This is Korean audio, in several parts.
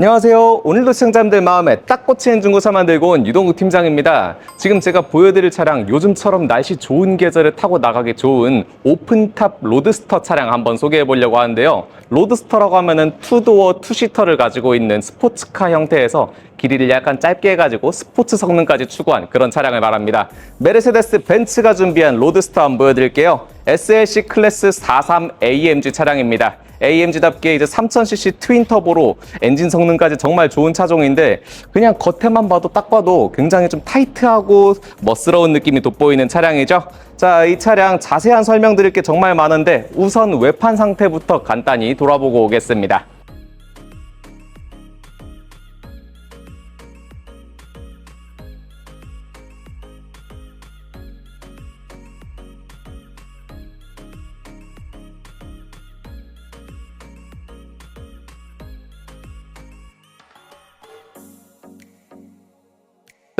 안녕하세요. 오늘도 시청자님들 마음에 딱 꽂히는 중고차 만들고 온 유동국 팀장입니다. 지금 제가 보여드릴 차량 요즘처럼 날씨 좋은 계절에 타고 나가기 좋은 오픈탑 로드스터 차량 한번 소개해 보려고 하는데요. 로드스터라고 하면은 투도어 투시터를 가지고 있는 스포츠카 형태에서 길이를 약간 짧게 해가지고 스포츠 성능까지 추구한 그런 차량을 말합니다. 메르세데스 벤츠가 준비한 로드스터 한번 보여드릴게요. SLC 클래스 43 AMG 차량입니다. AMG답게 이제 3000cc 트윈 터보로 엔진 성능까지 정말 좋은 차종인데 그냥 겉에만 봐도 딱 봐도 굉장히 좀 타이트하고 멋스러운 느낌이 돋보이는 차량이죠. 자, 이 차량 자세한 설명드릴 게 정말 많은데 우선 외판 상태부터 간단히 돌아보고 오겠습니다.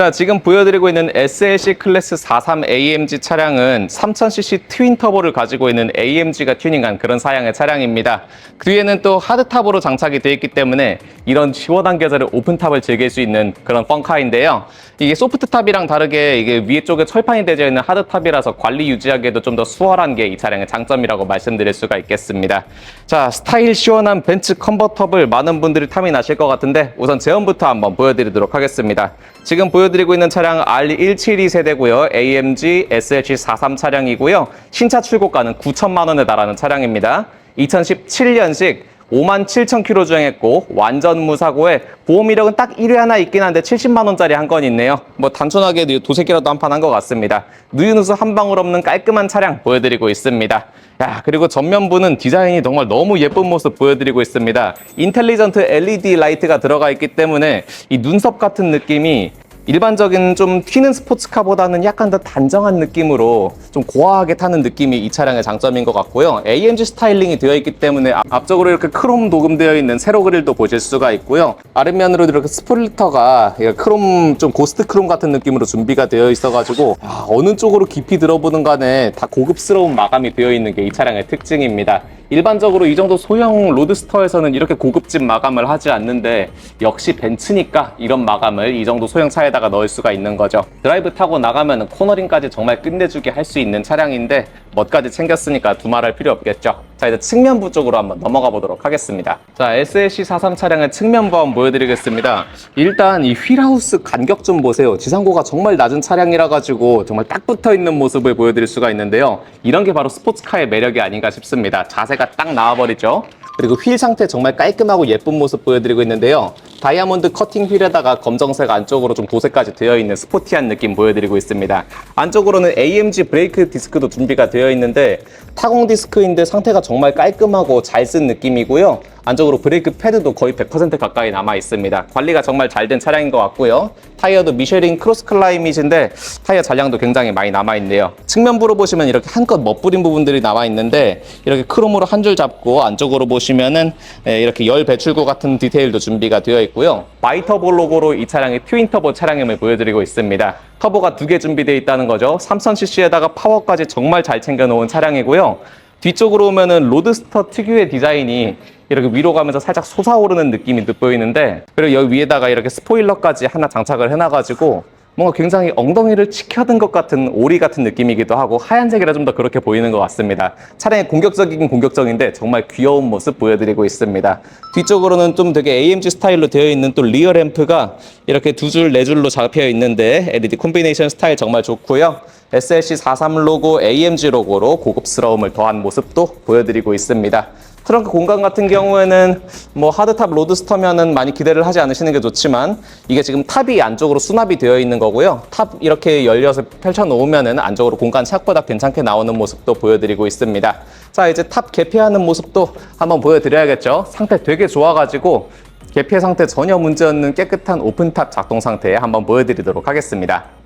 자, 지금 보여드리고 있는 SLC 클래스 43 AMG 차량은 3000cc 트윈 터보를 가지고 있는 AMG가 튜닝한 그런 사양의 차량입니다. 그 뒤에는 또 하드탑으로 장착이 되어 있기 때문에 이런 시원한 계절에 오픈탑을 즐길 수 있는 그런 펑카인데요. 이게 소프트탑이랑 다르게 이게 위에 쪽에 철판이 되어 있는 하드탑이라서 관리 유지하기에도 좀 더 수월한 게 이 차량의 장점이라고 말씀드릴 수가 있겠습니다. 자, 스타일 시원한 벤츠 컨버터블 많은 분들이 탐이 나실 것 같은데 우선 제원부터 한번 보여드리도록 하겠습니다. 지금 보여 드리고 있는 차량 R172 세대고요. AMG SLC 43 차량이고요. 신차 출고가는 9천만 원에 달하는 차량입니다. 2017년식 5만 7천 킬로 주행했고 완전 무사고에 보험 이력은 딱 1회 하나 있긴 한데 70만 원짜리 한 건 있네요. 뭐 단순하게 도색이라도 한 판 한 것 같습니다. 누유누수 한 방울 없는 깔끔한 차량 보여드리고 있습니다. 야 그리고 전면부는 디자인이 정말 너무 예쁜 모습 보여드리고 있습니다. 인텔리전트 LED 라이트가 들어가 있기 때문에 이 눈썹 같은 느낌이 일반적인 좀 튀는 스포츠카보다는 약간 더 단정한 느낌으로 좀 고화하게 타는 느낌이 이 차량의 장점인 것 같고요. AMG 스타일링이 되어 있기 때문에 앞- 앞쪽으로 이렇게 크롬 도금되어 있는 세로 그릴도 보실 수가 있고요. 아랫면으로 이렇게 스포일러가 크롬 좀 고스트 크롬 같은 느낌으로 준비가 되어 있어가지고 아, 어느 쪽으로 깊이 들어보든 간에 다 고급스러운 마감이 되어 있는 게 이 차량의 특징입니다. 일반적으로 이 정도 소형 로드스터에서는 이렇게 고급진 마감을 하지 않는데 역시 벤츠니까 이런 마감을 이 정도 소형 차에다 가 넣을 수가 있는 거죠. 드라이브 타고 나가면 코너링까지 정말 끝내주게 할 수 있는 차량인데 멋까지 챙겼으니까 두말할 필요 없겠죠. 자 이제 측면부 쪽으로 한번 넘어가 보도록 하겠습니다. 자 SLC 43 차량의 측면부 한번 보여드리겠습니다. 일단 이 휠하우스 간격 좀 보세요. 지상고가 정말 낮은 차량이라 가지고 정말 딱 붙어 있는 모습을 보여드릴 수가 있는데요. 이런 게 바로 스포츠카의 매력이 아닌가 싶습니다. 자세가 딱 나와버리죠. 그리고 휠 상태 정말 깔끔하고 예쁜 모습 보여드리고 있는데요. 다이아몬드 커팅 휠에다가 검정색 안쪽으로 좀 도색까지 되어 있는 스포티한 느낌 보여드리고 있습니다. 안쪽으로는 AMG 브레이크 디스크도 준비가 되어 있는데 타공 디스크인데 상태가 정말 깔끔하고 잘 쓴 느낌이고요. 안쪽으로 브레이크 패드도 거의 100% 가까이 남아 있습니다. 관리가 정말 잘 된 차량인 것 같고요. 타이어도 미쉐린 크로스 클라이밋인데 타이어 잔량도 굉장히 많이 남아 있네요. 측면부로 보시면 이렇게 한껏 멋부린 부분들이 남아 있는데 이렇게 크롬으로 한 줄 잡고 안쪽으로 보시면은 예, 이렇게 열 배출구 같은 디테일도 준비가 되어 있고요. 바이터보 로고로 이 차량이 트윈 터보 차량임을 보여드리고 있습니다. 터보가 두 개 준비되어 있다는 거죠. 3000cc에다가 파워까지 정말 잘 챙겨 놓은 차량이고요. 뒤쪽으로 오면은 로드스터 특유의 디자인이 이렇게 위로 가면서 살짝 솟아오르는 느낌이 돋보이는데 그리고 여기 위에다가 이렇게 스포일러까지 하나 장착을 해놔가지고 뭔가 굉장히 엉덩이를 치켜든 것 같은 오리 같은 느낌이기도 하고 하얀색이라 좀 더 그렇게 보이는 것 같습니다. 차량이 공격적이긴 공격적인데 정말 귀여운 모습 보여드리고 있습니다. 뒤쪽으로는 좀 되게 AMG 스타일로 되어 있는 또 리어 램프가 이렇게 두 줄, 네 줄로 잡혀 있는데 LED 콤비네이션 스타일 정말 좋고요. SLC 43 로고, AMG 로고로 고급스러움을 더한 모습도 보여드리고 있습니다. 트렁크 공간 같은 경우에는 뭐 하드탑 로드스터면은 많이 기대를 하지 않으시는 게 좋지만 이게 지금 탑이 안쪽으로 수납이 되어 있는 거고요. 탑 이렇게 열려서 펼쳐 놓으면은 안쪽으로 공간 생각보다 괜찮게 나오는 모습도 보여드리고 있습니다. 자 이제 탑 개폐하는 모습도 한번 보여드려야겠죠. 상태 되게 좋아가지고 개폐 상태 전혀 문제 없는 깨끗한 오픈탑 작동 상태에 한번 보여드리도록 하겠습니다.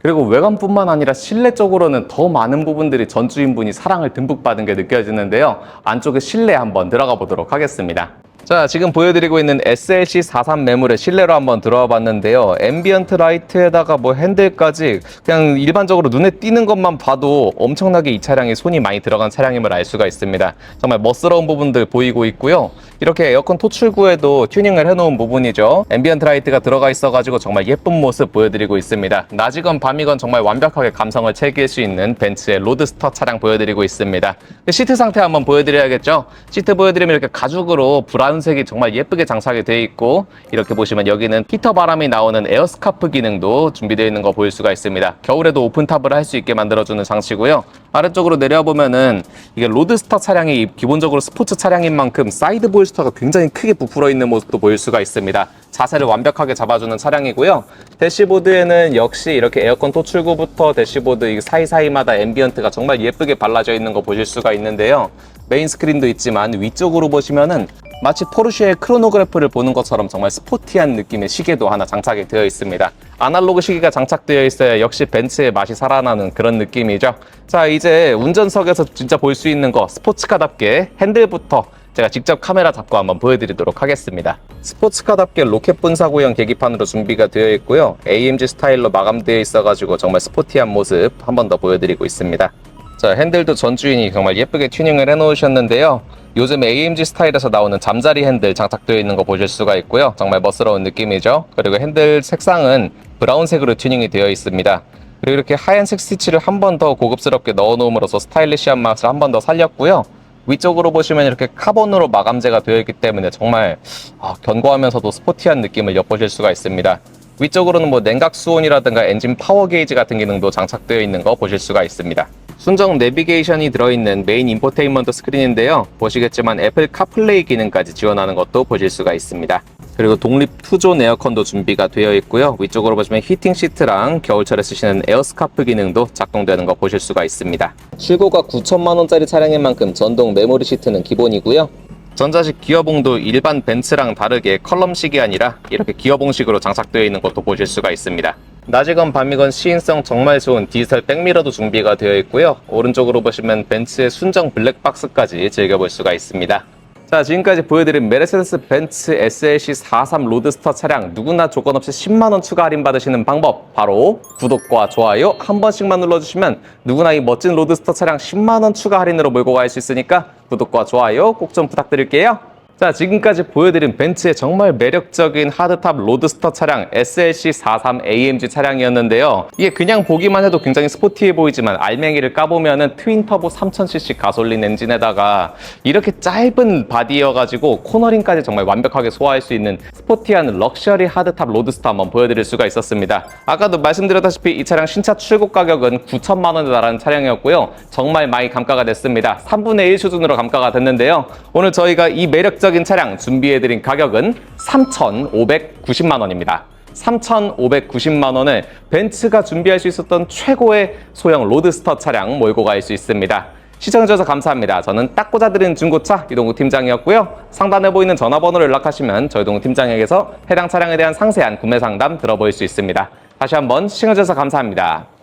그리고 외관뿐만 아니라 실내 쪽으로는 더 많은 부분들이 전주인분이 사랑을 듬뿍 받은 게 느껴지는데요. 안쪽에 실내 한번 들어가 보도록 하겠습니다. 자, 지금 보여드리고 있는 SLC 43 매물의 실내로 한번 들어와 봤는데요. 앰비언트 라이트에다가 뭐 핸들까지 그냥 일반적으로 눈에 띄는 것만 봐도 엄청나게 이 차량이 손이 많이 들어간 차량임을 알 수가 있습니다. 정말 멋스러운 부분들 보이고 있고요. 이렇게 에어컨 토출구에도 튜닝을 해놓은 부분이죠. 앰비언트 라이트가 들어가 있어가지고 정말 예쁜 모습 보여드리고 있습니다. 낮이건 밤이건 정말 완벽하게 감성을 채길 수 있는 벤츠의 로드스터 차량 보여드리고 있습니다. 시트 상태 한번 보여드려야겠죠? 시트 보여드리면 이렇게 가죽으로 브라운 색이 정말 예쁘게 장착이 되어 있고 이렇게 보시면 여기는 히터 바람이 나오는 에어스카프 기능도 준비되어 있는 거 보일 수가 있습니다. 겨울에도 오픈탑을 할 수 있게 만들어주는 장치고요. 아래쪽으로 내려보면은 이게 로드스터 차량이 기본적으로 스포츠 차량인 만큼 사이드 볼스터가 굉장히 크게 부풀어 있는 모습도 보일 수가 있습니다. 자세를 완벽하게 잡아주는 차량이고요. 대시보드에는 역시 이렇게 에어컨 토출구부터 대시보드 이 사이사이마다 앰비언트가 정말 예쁘게 발라져 있는 거 보실 수가 있는데요. 메인 스크린도 있지만 위쪽으로 보시면은 마치 포르쉐의 크로노그래프를 보는 것처럼 정말 스포티한 느낌의 시계도 하나 장착이 되어 있습니다. 아날로그 시계가 장착되어 있어야 역시 벤츠의 맛이 살아나는 그런 느낌이죠. 자, 이제 운전석에서 진짜 볼 수 있는 거 스포츠카답게 핸들부터 제가 직접 카메라 잡고 한번 보여드리도록 하겠습니다. 스포츠카답게 로켓 분사구형 계기판으로 준비가 되어 있고요. AMG 스타일로 마감되어 있어가지고 정말 스포티한 모습 한 번 더 보여드리고 있습니다. 자, 핸들도 전주인이 정말 예쁘게 튜닝을 해놓으셨는데요. 요즘 AMG 스타일에서 나오는 잠자리 핸들 장착되어 있는 거 보실 수가 있고요. 정말 멋스러운 느낌이죠. 그리고 핸들 색상은 브라운색으로 튜닝이 되어 있습니다. 그리고 이렇게 하얀색 스티치를 한 번 더 고급스럽게 넣어 놓음으로써 스타일리시한 맛을 한 번 더 살렸고요. 위쪽으로 보시면 이렇게 카본으로 마감재가 되어 있기 때문에 정말 아, 견고하면서도 스포티한 느낌을 엿보실 수가 있습니다. 위쪽으로는 뭐 냉각 수온이라든가 엔진 파워 게이지 같은 기능도 장착되어 있는 거 보실 수가 있습니다. 순정 내비게이션이 들어있는 메인 인포테인먼트 스크린인데요. 보시겠지만 애플 카플레이 기능까지 지원하는 것도 보실 수가 있습니다. 그리고 독립 투존 에어컨도 준비가 되어 있고요. 위쪽으로 보시면 히팅 시트랑 겨울철에 쓰시는 에어스카프 기능도 작동되는 거 보실 수가 있습니다. 출고가 9천만 원짜리 차량인 만큼 전동 메모리 시트는 기본이고요. 전자식 기어봉도 일반 벤츠랑 다르게 컬럼식이 아니라 이렇게 기어봉식으로 장착되어 있는 것도 보실 수가 있습니다. 낮이건 밤이건 시인성 정말 좋은 디지털 백미러도 준비가 되어 있고요. 오른쪽으로 보시면 벤츠의 순정 블랙박스까지 즐겨볼 수가 있습니다. 자, 지금까지 보여드린 메르세데스 벤츠 SLC 43 로드스터 차량 누구나 조건 없이 10만 원 추가 할인 받으시는 방법 바로 구독과 좋아요 한 번씩만 눌러주시면 누구나 이 멋진 로드스터 차량 10만 원 추가 할인으로 몰고 갈 수 있으니까 구독과 좋아요 꼭 좀 부탁드릴게요. 자, 지금까지 보여드린 벤츠의 정말 매력적인 하드탑 로드스터 차량 SLC 43 AMG 차량이었는데요. 이게 그냥 보기만 해도 굉장히 스포티해 보이지만 알맹이를 까보면은 트윈 터보 3000cc 가솔린 엔진에다가 이렇게 짧은 바디여가지고 코너링까지 정말 완벽하게 소화할 수 있는 스포티한 럭셔리 하드탑 로드스터 한번 보여드릴 수가 있었습니다. 아까도 말씀드렸다시피 이 차량 신차 출고 가격은 9천만 원에 달하는 차량이었고요. 정말 많이 감가가 됐습니다. 3분의 1 수준으로 감가가 됐는데요. 오늘 저희가 이 매력적 인 차량 준비해드린 가격은 3,590만 원입니다. 3,590만 원을 벤츠가 준비할 수 있었던 최고의 소형 로드스터 차량 몰고 갈 수 있습니다. 시청해주셔서 감사합니다. 저는 딱 꽂아드리는 중고차 이동우 팀장이었고요. 상단에 보이는 전화번호로 연락하시면 저희 동우 팀장에게서 해당 차량에 대한 상세한 구매 상담 들어볼 수 있습니다. 다시 한번 시청해주셔서 감사합니다.